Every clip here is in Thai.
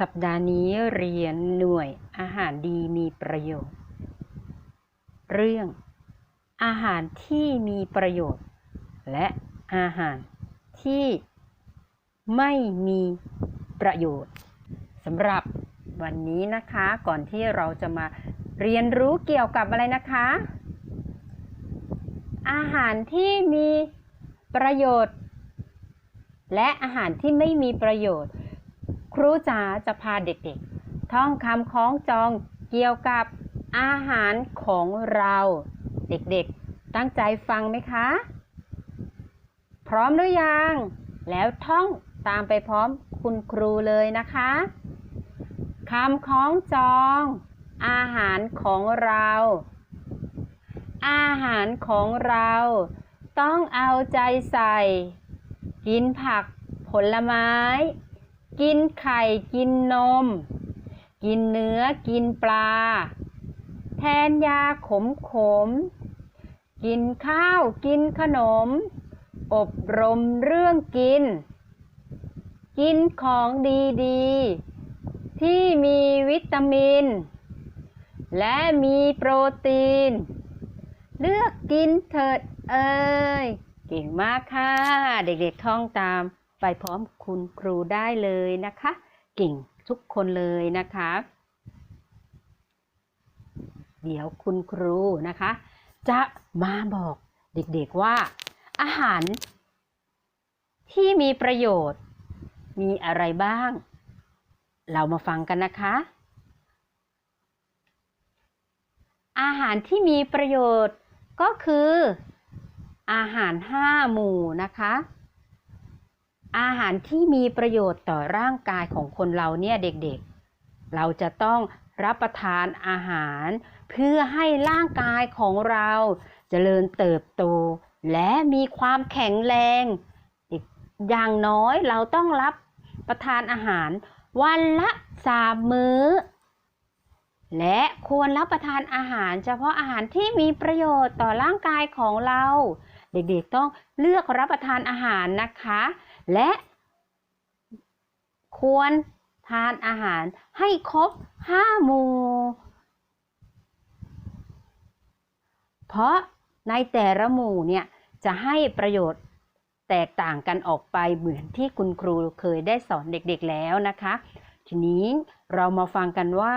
สัปดาห์นี้เรียนหน่วยอาหารดีมีประโยชน์ เรื่อง อาหารที่มีประโยชน์ และอาหารที่ไม่มีประโยชน์สำหรับวันนี้นะคะก่อนที่เราจะมาเรียนรู้เกี่ยวกับอะไรนะคะ อาหารที่มีประโยชน์ และอาหารที่ไม่มีประโยชน์ รูจ๋าจะพาเด็กๆ ท่องคำคล้องจองเกี่ยวกับอาหารของเรา เด็กๆ ตั้งใจฟังไหมคะ พร้อมหรือยัง แล้วท่องตามไปพร้อมคุณครูเลยนะคะคำคล้องจอง อาหารของเรา อาหารของเรา ต้องเอาใจใส่ กินผักผลไม้ กินไข่กินนม กินเนื้อกินปลา แทนยาขมขม กินข้าวกินขนม อบรมเรื่องกิน กินของดีๆ ที่มีวิตามิน และมีโปรตีน เลือกกินเถิดเอ้ยเก่งมากค่ะ เด็กๆท่องตาม ไปพร้อมคุณครูได้เลยนะคะ เก่งทุกคนเลยนะคะ เดี๋ยวคุณครูนะคะ จะมาบอกเด็กๆว่า อาหาร ที่มีประโยชน์ มีอะไรบ้าง เรามาฟังกันนะคะ อาหารที่มีประโยชน์ก็คืออาหารห้าหมู่นะคะ อาหารที่มีประโยชน์ต่อร่างกายของคนเราเนี่ยเด็กๆ เราจะต้องรับประทานอาหาร เพื่อให้ร่างกายของเราจเจริญเติบโต และมีความแข็งแรง อย่างน้อยเราต้องรับประทานอาหาร วันละสามมื้อ และควรรับประทานอาหาร เฉพาะอาหารที่มีประโยชน์ต่อร่างกายของเรา เด็กๆต้องเลือกรับประทานอาหารนะคะ และควรทานอาหารให้ครบห้าหมู่ เพราะในแต่ละหมู่เนี่ยจะให้ประโยชน์แตกต่างกันออกไปเหมือนที่คุณครูเคยได้สอนเด็กๆแล้วนะคะ ทีนี้เรามาฟังกันว่า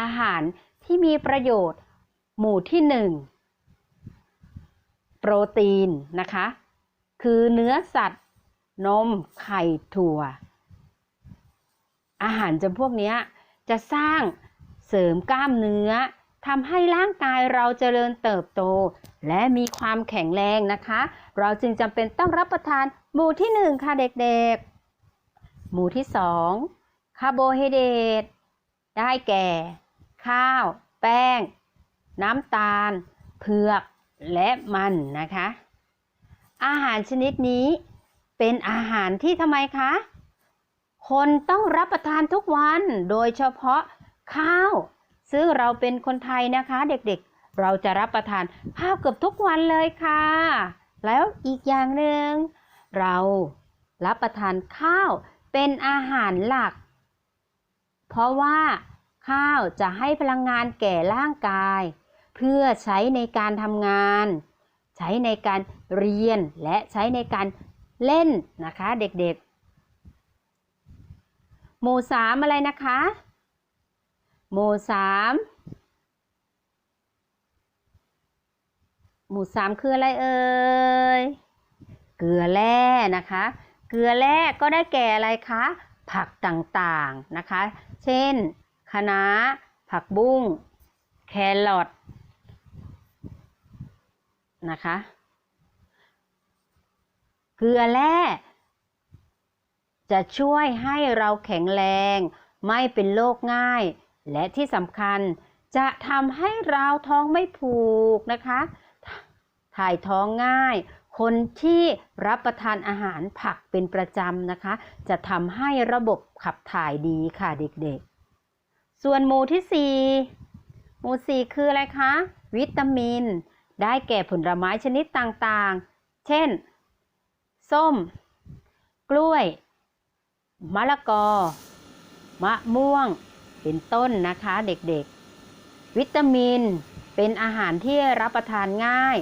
อาหารที่มีประโยชน์ หมู่ที่หนึ่งโปรตีนนะคะ คือเนื้อสัตว์ นม ไข่ถั่ว อาหารจำพวกนี้จะสร้างเสริมกล้ามเนื้อทำให้ร่างกายเราเจริญเติบโต และมีความแข็งแรงนะคะ เราจึงจำเป็นต้องรับประทานหมู่ที่หนึ่งค่ะเด็กๆ หมู่ที่สองคาร์โบไฮเดรตได้แก่ ข้าว แป้ง น้ำตาล เผือก และมันนะคะ อาหารชนิดนี้ เป็นอาหารที่ทำไมคะ คนต้องรับประทานทุกวัน โดยเฉพาะข้าว ซึ่งเราเป็นคนไทยนะคะ เด็กๆ เราจะรับประทานข้าวเกือบทุกวันเลยค่ะ แล้วอีกอย่างหนึ่งเรารับประทานข้าวเป็นอาหารหลัก เพราะว่าข้าวจะให้พลังงานแก่ร่างกาย เพื่อใช้ในการทำงาน ใช้ในการเรียนและใช้ในการ เล่นนะคะเด็กๆ หมู่สามอะไรนะคะ หมู่สามหมู่สามคืออะไรเอ่ย เกลือแร่นะคะ เกลือแร่ก็ได้แก่อะไรคะ ผักต่างๆนะคะ เช่น คะน้า ผักบุ้ง แครอทนะคะ เกลือแร่จะช่วยให้เราแข็งแรง ไม่เป็นโรคง่าย และที่สำคัญจะทำให้เราท้องไม่ผูกนะคะ ถ่ายท้องง่าย คนที่รับประทานอาหารผักเป็นประจำนะคะ จะทำให้ระบบขับถ่ายดีค่ะเด็กๆ ส่วนหมู่ที่ 4 หมู่ 4 คืออะไรคะ วิตามิน ได้แก่ผลไม้ชนิดต่างๆ เช่น ส้ม กล้วย มะละกอ มะม่วง เป็นต้นนะคะเด็กๆ วิตามินเป็นอาหารที่รับประทานง่าย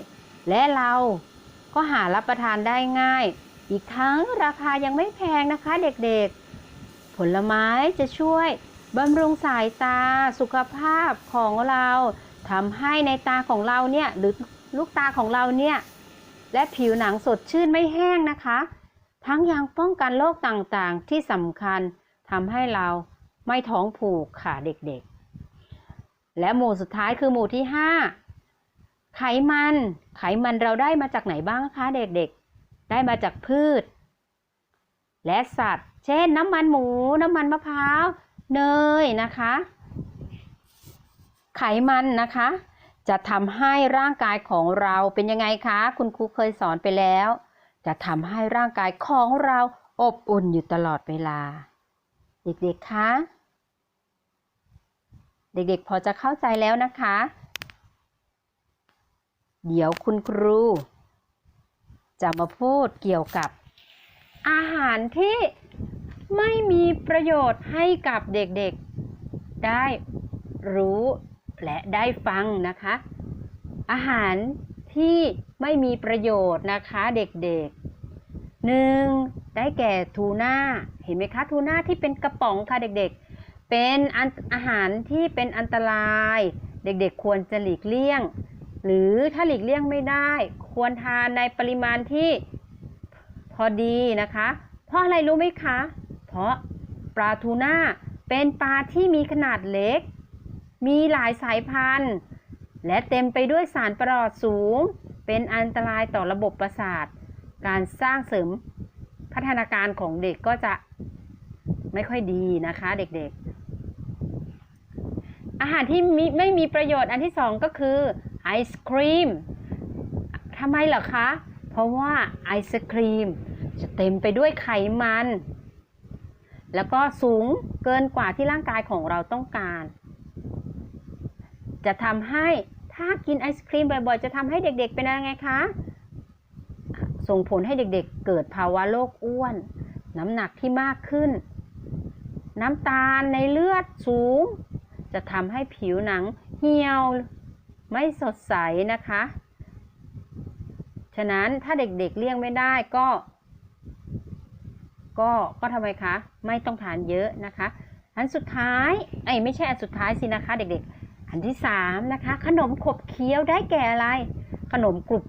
และเราก็หารับประทานได้ง่าย อีกทั้งราคายังไม่แพงนะคะเด็กๆ ผลไม้จะช่วยบำรุงสายตาสุขภาพของเราทำให้ในตาของเราเนี่ยหรือลูกตาของเราเนี่ย และผิวหนังสดชื่นไม่แห้งนะคะ ทั้งยังป้องกันโรคต่างๆที่สำคัญทำให้เราไม่ท้องผูกค่ะเด็กๆ และหมู่สุดท้ายคือหมู่ที่ 5 ไขมัน ไขมันเราได้มาจากไหนบ้างคะเด็กๆ ได้มาจากพืช และสัตว์ เช่นน้ำมันหมู น้ำมันมะพร้าว เนยนะคะ ไขมันนะคะ จะทำให้ร่างกายของเราเป็นยังไงคะ คุณครูเคยสอนไปแล้ว จะทำให้ร่างกายของเราอบอุ่นอยู่ตลอดเวลา เด็กๆ คะ เด็กๆ พอจะเข้าใจแล้วนะคะ เดี๋ยวคุณครู จะมาพูดเกี่ยวกับ อาหารที่ไม่มีประโยชน์ให้กับเด็กๆ ได้รู้ และได้ฟังนะคะ อาหารที่ไม่มีประโยชน์นะคะเด็กๆหนึ่งได้แก่ทูน่าเห็นไหมคะทูน่าที่เป็นกระป๋องค่ะเด็กๆ เป็นอันอาหารที่เป็นอันตราย เด็กๆ ควรจะหลีกเลี่ยง หรือถ้าหลีกเลี่ยงไม่ได้ ควรทานในปริมาณที่พอดีนะคะ เพราะอะไรรู้ไหมคะ เพราะปลาทูน่าเป็นปลาที่มีขนาดเล็ก มีหลายสายพันธุ์ และเต็มไปด้วยสารประหลอดสูง เป็นอันตรายต่อระบบประสาท การสร้างเสริมพัฒนาการของเด็กก็จะไม่ค่อยดีนะคะเด็กๆ อาหารที่มิไม่มีประโยชน์อันที่สองก็คือไอศครีมทำไมเหรอคะ เพราะว่าไอศครีมจะเต็มไปด้วยไขมัน แล้วก็สูงเกินกว่าที่ร่างกายของเราต้องการ จะทำให้ถ้ากินไอศครีมบ่อยๆ จะทำให้เด็กๆ เป็นยังไงคะ ส่งผลให้เด็กๆ เกิดภาวะโรคอ้วน น้ำหนักที่มากขึ้น น้ำตาลในเลือดสูง จะทำให้ผิวหนังเหี่ยวไม่สดใสนะคะ ฉะนั้นถ้าเด็กๆเลี่ยงไม่ได้ก็ ก็ก็ทำไมคะ ไม่ต้องทานเยอะนะคะ อันสุดท้ายไอ้ไม่ใช่อันสุดท้ายสินะคะ เด็กๆ นที่สามนะคะ ขนมขบเคี้ยวได้แก่อะไร ขนมกรุบ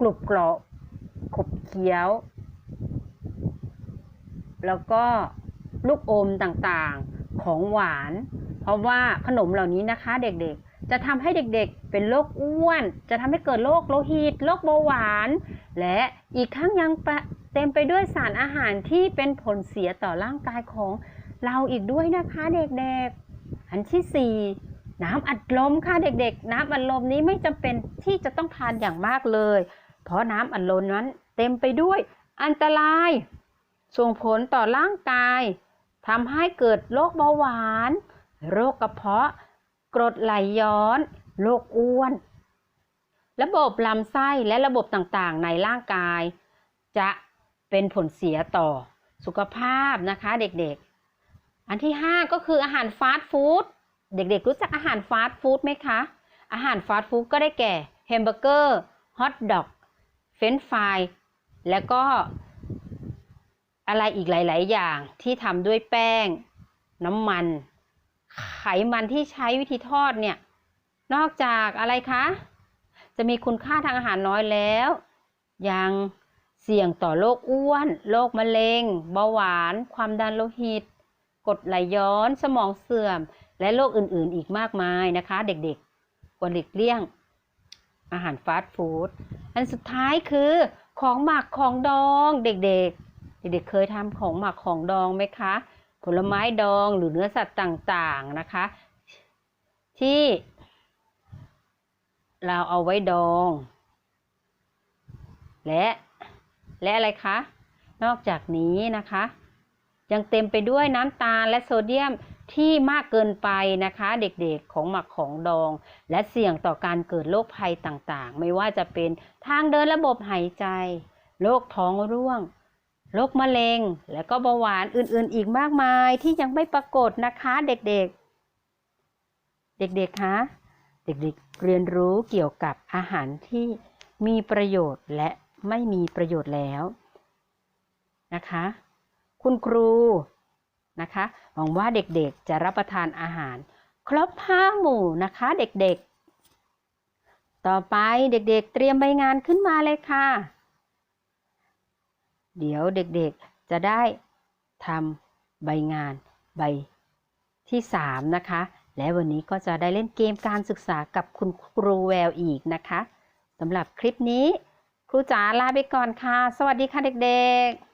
กรุบกรอบขบเคี้ยว แล้วก็ลูกอมต่างๆของหวาน เพราะว่าขนมเหล่านี้นะคะ เด็กๆ จะทำให้เด็กๆ เป็นโรคอ้วน จะทำให้เกิดโรคโลหิตโรคเบาหวาน และอีกทั้งยังเต็มไปด้วยสารอาหารที่เป็นผลเสียต่อร่างกายของเราอีกด้วยนะคะเด็กๆ อันที่สี่ น้ำอัดลมค่ะเด็กๆ น้ำอัดลมนี้ไม่จำเป็นที่จะต้องทานอย่างมากเลย เพราะน้ำอัดลมนั้นเต็มไปด้วยอันตราย ส่งผลต่อร่างกายทำให้เกิดโรคเบาหวาน โรคกระเพาะ กรดไหลย้อน โรคอ้วน ระบบลำไส้และระบบต่างๆ ในร่างกาย จะเป็นผลเสียต่อสุขภาพนะคะเด็กๆ อันที่ 5 ก็คืออาหารฟาสต์ฟู้ด เด็กๆรู้จักอาหารฟาสต์ฟู้ดไหมคะ อาหารฟาสต์ฟู้ดก็ได้แก่แฮมเบอร์เกอร์ฮอทดอกเฟรนฟรายแล้วก็อะไรอีกหลาย ๆ อย่างที่ทำด้วยแป้ง น้ำมัน ไขมันที่ใช้วิธีทอดเนี่ย นอกจากอะไรคะ จะมีคุณค่าทางอาหารน้อยแล้ว ยังเสี่ยงต่อโรคอ้วน โรคมะเร็ง เบาหวาน ความดันโลหิต กรดไหลย้อน สมองเสื่อม และโรคอื่นๆอีกมากมายนะคะ เด็กๆควรหลีกเลี่ยงอาหารฟาสต์ฟู้ดอันสุดท้ายคือของหมักของดองเด็กๆ เด็กๆเคยทำของหมักของดองไหมคะ ผลไม้ดองหรือเนื้อสัตว์ต่างๆนะคะ ที่ เราเอาไว้ดอง และและอะไรคะ นอกจากนี้นะคะ ยังเต็มไปด้วยน้ำตาลและโซเดียม ที่มากเกินไปนะคะ เด็กๆของหมักของดอง และเสี่ยงต่อการเกิดโรคภัยต่างๆ ไม่ว่าจะเป็นทางเดินระบบหายใจโรคท้องร่วงโรคมะเร็ง และก็เบาหวานอื่นๆ อีกมากมายที่ยังไม่ปรากฏนะคะเด็กๆ เด็กๆคะเด็กๆเรียนรู้เกี่ยวกับอาหารที่มีประโยชน์และไม่มีประโยชน์แล้วนะคะ คุณครู นะคะ หวังว่าเด็กๆจะรับประทานอาหาร ครบห้าหมู่นะคะเด็กๆ ต่อไปเด็กๆ เตรียมใบงานขึ้นมาเลยค่ะ เดี๋ยวเด็กๆจะได้ทำใบงานใบที่ 3 นะคะ และวันนี้ก็จะได้เล่นเกมการศึกษากับคุณครูแววอีกนะคะสำหรับคลิปนี้ ครูจ๋าลาไปก่อนค่ะ สวัสดีค่ะเด็กๆ